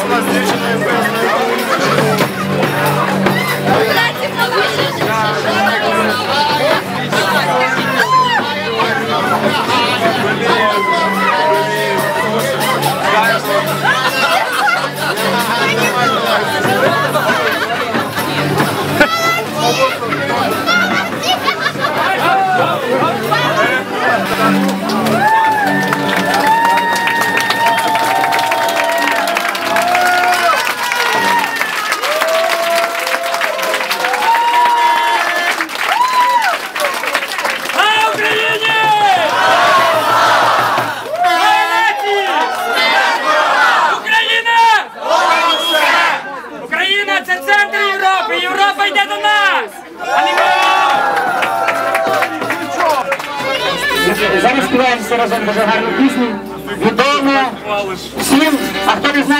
Constitution and President. Зараз співаємо всі разом дуже гарну пісню. Відомо всім, а хто не знає.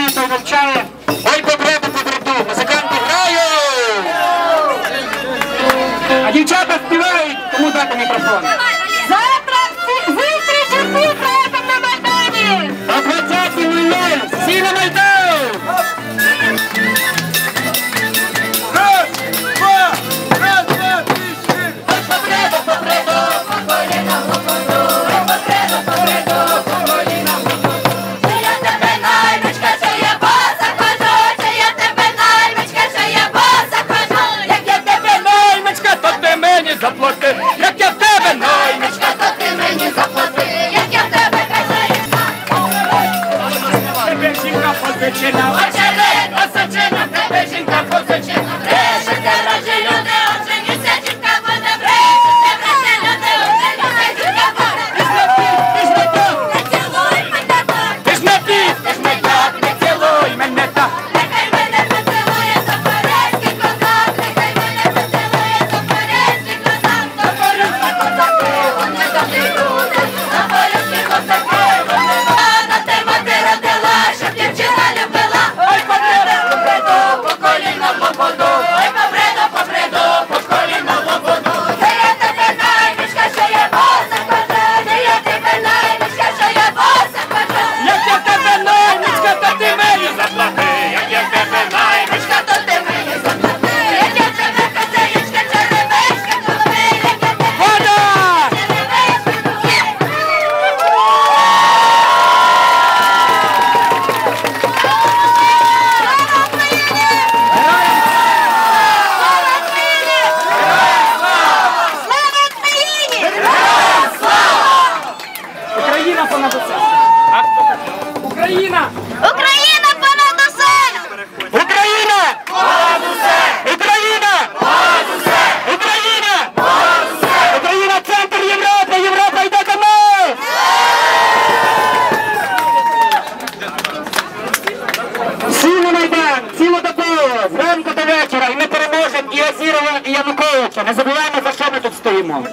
зранку до вечора і ми переможемо і Азірова, і Януковича. Не забуваємо, за що ми тут стоїмо.